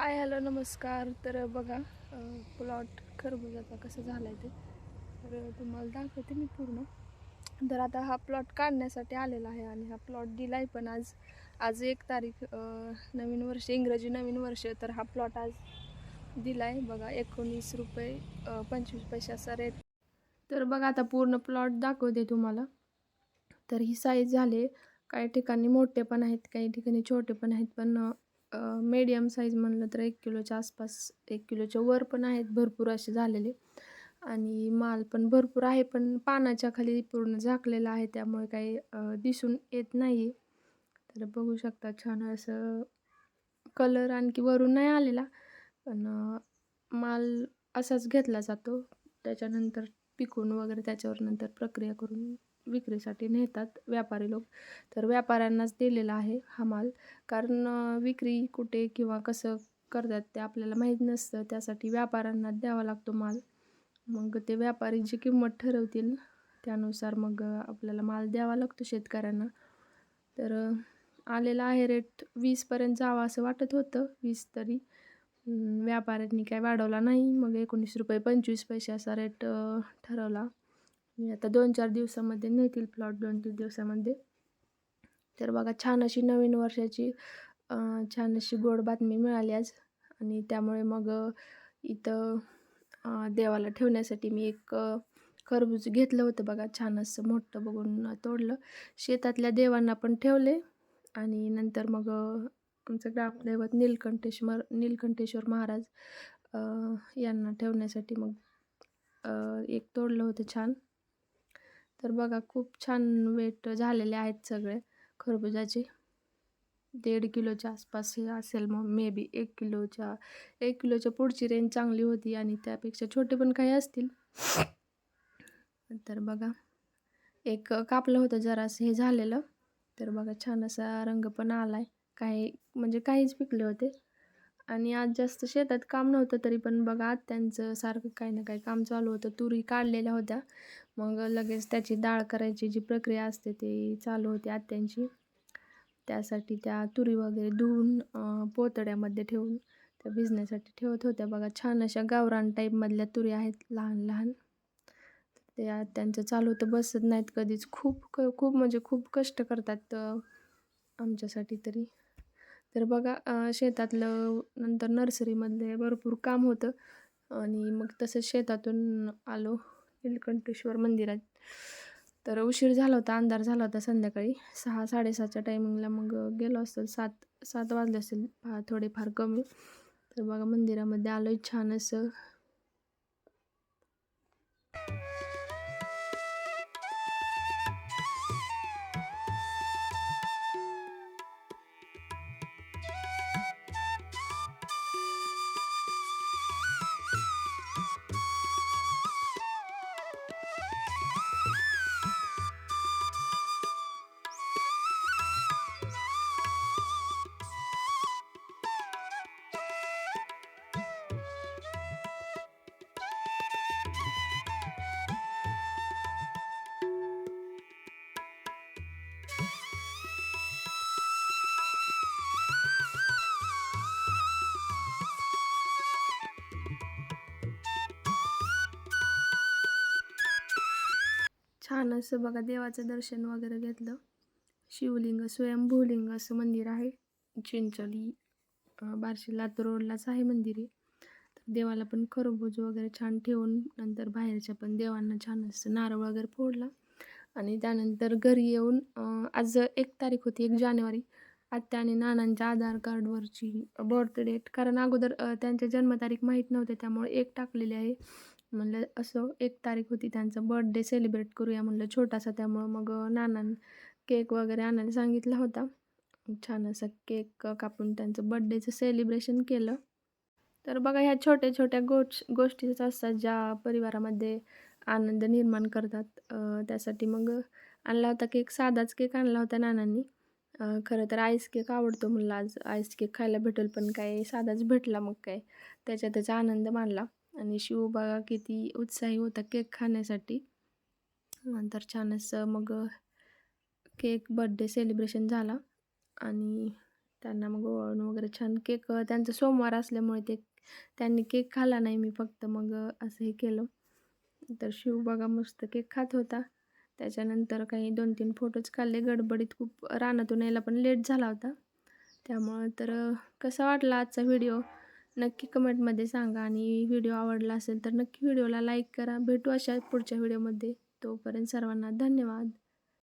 Hi hello नमस्कार. तर बघा प्लॉट खरबुजाचा कसं झाला आहे ते. तर तुम्हाला दाखवते मी पूर्ण. तर आता हा प्लॉट काढण्यासाठी आलेला आहे आणि हा प्लॉट दिला आहे पण आज आज एक तारीख नवीन वर्ष इंग्रजी नवीन वर्ष. तर हा प्लॉट आज दिला आहे बघा एकोणीस रुपये पंचवीस पैसे असा रेट तर बघा आता पूर्ण प्लॉट दाखवते तुम्हाला. तर ही साईज झाले. काही ठिकाणी मोठे पण आहेत काही ठिकाणी छोटे पण आहेत पण मीडियम साईज म्हणलं तर एक किलोच्या आसपास एक किलोच्या वर पण आहेत भरपूर असे झालेले. आणि माल पण भरपूर आहे पण पानाच्या खाली पूर्ण झाकलेला आहे त्यामुळे काही दिसून येत नाही तर बघू शकता छान असं कलर आणखी वरून नाही आलेला पण माल असाच घेतला जातो. त्याच्यानंतर पिकून वगैरे त्याच्यावर नंतर प्रक्रिया करून विक्रीसाठी नेतात व्यापारी लोक. तर व्यापाऱ्यांनाच दिलेला आहे हा माल. कारण विक्री कुठे किंवा कसं करतात ते आपल्याला माहीत नसतं. त्यासाठी व्यापाऱ्यांना द्यावा लागतो माल. मग ते व्यापारी जी किंमत ठरवतील त्यानुसार मग आपल्याला माल द्यावा लागतो शेतकऱ्यांना. तर आलेला आहे रेट वीसपर्यंत जावा असं वाटत होतं. वीस तरी. व्यापाऱ्यांनी काय वाढवला नाही. मग एकोणीस रुपये पंचवीस पैसे असा रेट ठरवला. म्हणजे आता दोन चार दिवसामध्ये नेतील प्लॉट दोन तीन दिवसामध्ये. तर बघा छान अशी नवीन वर्षाची छान अशी गोड बातमी मिळाली आज. आणि त्यामुळे मग इथं देवाला ठेवण्यासाठी मी एक खरबूज घेतलं होतं बघा. छान असं मोठं बघून तोडलं. शेतातल्या देवांना पण ठेवले. आणि नंतर मग आमचं ग्रामदैवत नीलकंठेश्वर नीलकंठेश्वर महाराज यांना ठेवण्यासाठी मग एक तोडलं होतं छान. तर बघा खूप छान वेट झालेले आहेत सगळे. खरबुजाचे दीड किलोच्या आसपास हे असेल मग मे बी एक किलोच्या एक किलोच्या पुढची रेंज चांगली होती आणि त्यापेक्षा छोटे पण काही असतील. तर बघा एक कापलं होतं जरासं हे झालेलं. तर बघा छान असा रंग पण आला आहे काही म्हणजे काहीच पिकले होते. आणि आज जास्त शेतात काम नव्हतं तरी पण बघा आज त्यांचं सारखं काही ना काही काम चालू होतं. तुरी काढलेल्या होत्या. मग लगेच त्याची डाळ करायची जी प्रक्रिया असते ती चालू होती आत्यांची. त्यासाठी त्या तुरी वगैरे धुवून पोतड्यामध्ये ठेवून त्या भिजण्यासाठी ठेवत होत्या. बघा छान अशा गावरान टाईपमधल्या तुरी आहेत लहान लहान. ते आ- त्यांचं चालू तर बसत नाहीत कधीच. खूप क खूप म्हणजे खूप कष्ट करतात आमच्यासाठी तरी. तर बघा शेतातलं नंतर नर्सरीमधले भरपूर काम होतं आणि मग तसंच शेतातून आलो निलकंठेश्वर मंदिरात. तर उशीर झाला होता अंधार झाला होता संध्याकाळी. सहा साडेसहाच्या टायमिंगला मग गेलो असेल सात सात वाजले असेल थोडेफार कमी. तर बघा मंदिरामध्ये आलो छान असं. छान असं बघा देवाचं दर्शन वगैरे घेतलं. शिवलिंग स्वयंभूलिंग असं मंदिर आहे. चिंचोली बार्शी लातूर रोडलाच आहे मंदिर आहे तर देवाला पण खरबूज वगैरे छान ठेवून नंतर बाहेरच्या पण देवांना छान असं नारळ वगैरे फोडला. आणि त्यानंतर घरी येऊन आज एक तारीख होती एक जानेवारी. आत्या आणि नानांच्या आधार कार्डवरची बर्थ डेट कारण अगोदर त्यांच्या जन्मतारीख माहीत नव्हते त्यामुळे एक टाकलेली आहे. म्हणलं असं एक तारीख होती त्यांचा बर्थडे सेलिब्रेट करूया म्हणलं छोटासा. त्यामुळं मग नानान केक वगैरे आणायला सांगितला होता. छान असा केक कापून त्यांचं बर्थडेचं सेलिब्रेशन केलं. तर बघा ह्या छोट्या छोट्या गोष् गोष्टीच असतात ज्या परिवारामध्ये आनंद निर्माण करतात. त्यासाठी मग आणला होता केक साधाच केक आणला होता नानांनी. खरं तर आईस केक आवडतो म्हणलं आज. आईस केक खायला भेटेल पण काय साधाच भेटला मग काय? त्याच्यातच आनंद मानला. आणि शिव बघा किती उत्साही होता केक खाण्यासाठी. नंतर छान असं मग केक बर्थडे सेलिब्रेशन झाला. आणि त्यांना मग ओवाळून वगैरे छान केक त्यांचा सोमवार असल्यामुळे ते त्यांनी केक खाला नाही मी फक्त मग असं हे केलं. तर शिव बघा मस्त केक खात होता. त्याच्यानंतर काही दोन तीन फोटोज काढले. गडबडीत खूप रानातून यायला पण लेट झाला होता. त्यामुळं तर कसा वाटला आजचा व्हिडिओ नक्की कमेंटमध्ये सांगा आणि व्हिडिओ आवडला असेल तर नक्की व्हिडिओला लाईक करा. भेटू अशा पुढच्या व्हिडिओमध्ये. तोपर्यंत सर्वांना धन्यवाद.